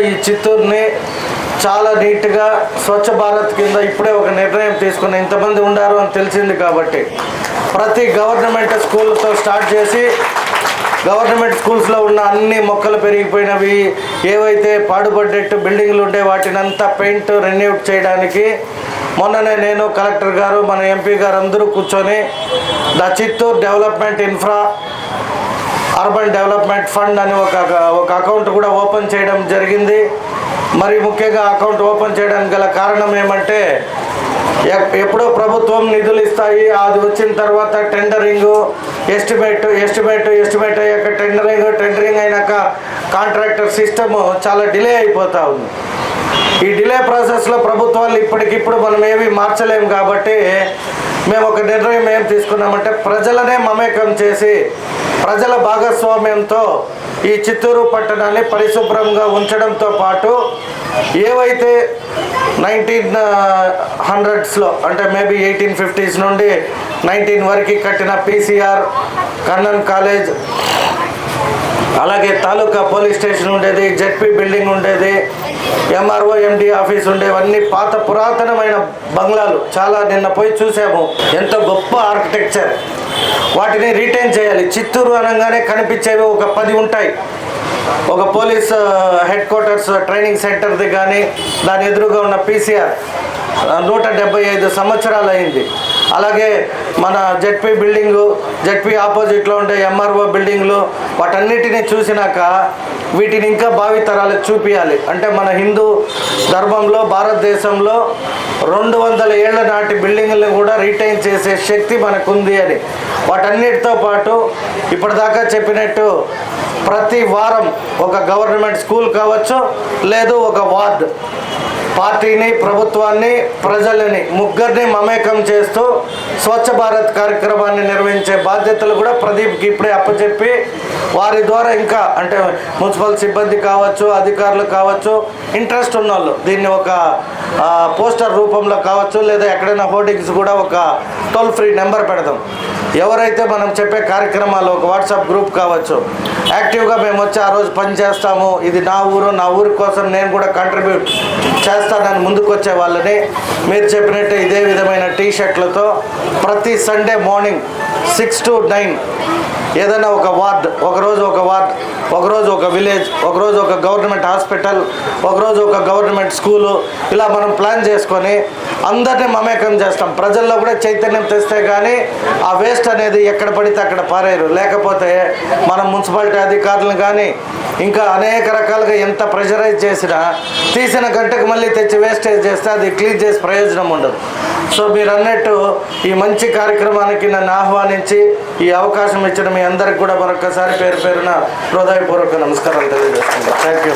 ఈ చిత్తూరుని చాలా నీట్గా స్వచ్ఛ భారత్ కింద ఇప్పుడే ఒక నిర్ణయం తీసుకుని ఇంతమంది ఉండారు అని తెలిసింది కాబట్టి ప్రతి గవర్నమెంట్ స్కూల్తో స్టార్ట్ చేసి గవర్నమెంట్ స్కూల్స్లో ఉన్న అన్ని మొక్కలు పెరిగిపోయినవి ఏవైతే పాడుపడ్డట్టు బిల్డింగ్లు ఉండే వాటిని అంతా పెయింట్ రెన్యూట్ చేయడానికి మొన్ననే నేను కలెక్టర్ గారు మన ఎంపీ గారు అందరూ కూర్చొని the Chittoor development infra urban development fund అని ఒక ఒక అకౌంట్ కూడా ఓపెన్ చేయడం జరిగింది. మరి ముఖ్యంగా అకౌంట్ ఓపెన్ చేయడానికి గల కారణం ఏమంటే ఎప్పుడో ప్రభుత్వం నిధులు ఇస్తాయి. అది వచ్చిన తర్వాత టెండరింగ్ ఎస్టిమేట్ ఎస్టిమేట్ ఎస్టిమేట్ అయ్యాక టెండరింగ్ టెండరింగ్ అయినాక కాంట్రాక్టర్ సిస్టమ్ చాలా డిలే అయిపోతూ ఉంది. ఈ డిలే ప్రాసెస్లో ప్రభుత్వాలు ఇప్పటికిప్పుడు మనం ఏమి మార్చలేము కాబట్టి మేము ఒక నిర్ణయం ఏం తీసుకున్నామంటే ప్రజలనే మమేకం చేసి ప్రజల భాగస్వామ్యంతో ఈ చిత్తూరు పట్టణాన్ని పరిశుభ్రంగా ఉంచడంతో పాటు ఏవైతే నైన్టీన్ హండ్రెడ్స్లో అంటే మేబీ ఎయిటీన్ ఫిఫ్టీస్ నుండి నైన్టీన్ వరకు కట్టిన పీసీఆర్ కన్నన్ కాలేజ్ అలాగే తాలూకా పోలీస్ స్టేషన్ ఉండేది జెడ్పీ బిల్డింగ్ ఉండేది ఎంఆర్ఓ ఎండి ఆఫీస్ ఉండేవన్నీ పాత పురాతనమైన బంగ్లాలు. చాలా నిన్న పోయి చూసాము. ఎంత గొప్ప ఆర్కిటెక్చర్. వాటిని రీటైన్ చేయాలి. చిత్తూరు అనగానే కనిపించేవి ఒక పది ఉంటాయి. ఒక పోలీస్ హెడ్ క్వార్టర్స్ ట్రైనింగ్ సెంటర్ది కానీ దాని ఎదురుగా ఉన్న పీసీఆర్. నూట డెబ్బై ఐదు సంవత్సరాలు అయింది అలాగే మన జెడ్పీ బిల్డింగు జెడ్పీ ఆపోజిట్లో ఉండే ఎంఆర్ఓ బిల్డింగ్లు వాటన్నిటిని చూసినాక వీటిని ఇంకా భావితరాలకు చూపించాలి అంటే మన హిందూ ధర్మంలో భారతదేశంలో రెండు వందల ఏళ్ళ నాటి బిల్డింగ్లను కూడా రీటైన్ చేసే శక్తి మనకుంది అని. వాటన్నిటితో పాటు ఇప్పటిదాకా చెప్పినట్టు ప్రతి వారం ఒక గవర్నమెంట్ స్కూల్ కావచ్చు లేదు ఒక వార్డ్. పార్టీని ప్రభుత్వాన్ని ప్రజలని ముగ్గురిని మమేకం చేస్తూ స్వచ్ఛ భారత్ కార్యక్రమాన్ని నిర్వహించే బాధ్యతలు కూడా ప్రదీప్కి ఇప్పుడే అప్పచెప్పి వారి ద్వారా ఇంకా అంటే మున్సిపల్ సిబ్బంది కావచ్చు అధికారులు కావచ్చు ఇంట్రెస్ట్ ఉన్నోళ్ళు. దీన్ని ఒక పోస్టర్ రూపంలో కావచ్చు లేదా ఎక్కడైనా హోర్డింగ్స్ కూడా ఒక టోల్ ఫ్రీ నెంబర్ పెడదాం. ఎవరైతే మనం చెప్పే కార్యక్రమాలు ఒక వాట్సాప్ గ్రూప్ కావచ్చు యాక్టివ్గా మేము వచ్చి ఆ రోజు పని చేస్తాము ఇది నా ఊరు నా ఊరి కోసం నేను కూడా కంట్రిబ్యూట్ చేస్తానని ముందుకు వచ్చే వాళ్ళని మీరు చెప్పినట్టు ఇదే విధమైన టీ షర్ట్లతో ప్రతి Sunday morning six to nine ఏదైనా ఒక వార్డ్ ఒకరోజు ఒక వార్డ్ ఒకరోజు ఒక విలేజ్ ఒకరోజు ఒక గవర్నమెంట్ హాస్పిటల్ ఒకరోజు ఒక గవర్నమెంట్ స్కూలు ఇలా మనం ప్లాన్ చేసుకొని అందరినీ మమేకం చేస్తాం. ప్రజల్లో కూడా చైతన్యం తెస్తే కానీ ఆ వేస్ట్ అనేది ఎక్కడ పడితే అక్కడ పారేరు లేకపోతే మనం మున్సిపాలిటీ అధికారులను కానీ ఇంకా అనేక రకాలుగా ఎంత ప్రెషరైజ్ చేసినా తీసిన గంటకు మళ్ళీ తెచ్చి వేస్టేజ్ చేస్తే అది క్లీన్ చేసి ప్రయోజనం ఉండదు. సో మీరు అన్నట్టు ఈ మంచి కార్యక్రమానికి నన్ను ఆహ్వానించి ఈ అవకాశం ఇచ్చిన మీ అందరికి కూడా మరొకసారి పేరు పేరున హృదయపూర్వక నమస్కారాలు తెలియజేస్తున్నాను. Thank you